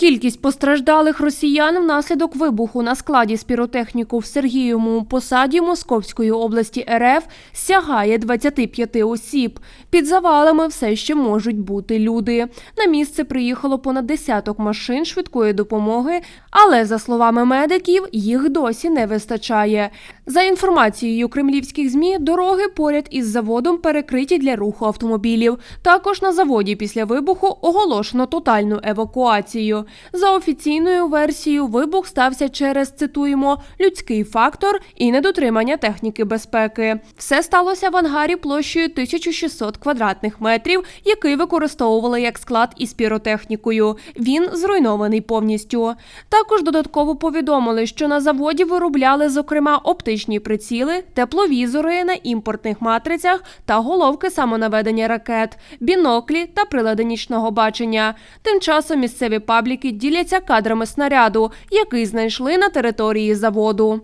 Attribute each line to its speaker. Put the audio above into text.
Speaker 1: Кількість постраждалих росіян внаслідок вибуху на складі з піротехніку в Сергієвому посаді Московської області РФ сягає 25 осіб. Під завалами все ще можуть бути люди. На місце приїхало понад десяток машин швидкої допомоги, але за словами медиків, їх досі не вистачає. За інформацією кремлівських змі, дороги поряд із заводом перекриті для руху автомобілів. Також на заводі після вибуху оголошено тотальну евакуацію. За офіційною версією, вибух стався через цитуємо людський фактор і недотримання техніки безпеки. Все сталося в ангарі площею 1600 квадратних метрів, який використовували як склад із піротехнікою. Він зруйнований повністю. Також додатково повідомили, що на заводі виробляли зокрема оптичні приціли, тепловізори на імпортних матрицях та головки самонаведення ракет, біноклі та прилади нічного бачення. Тим часом місцеві пабліки діляться кадрами снаряду, який знайшли на території заводу.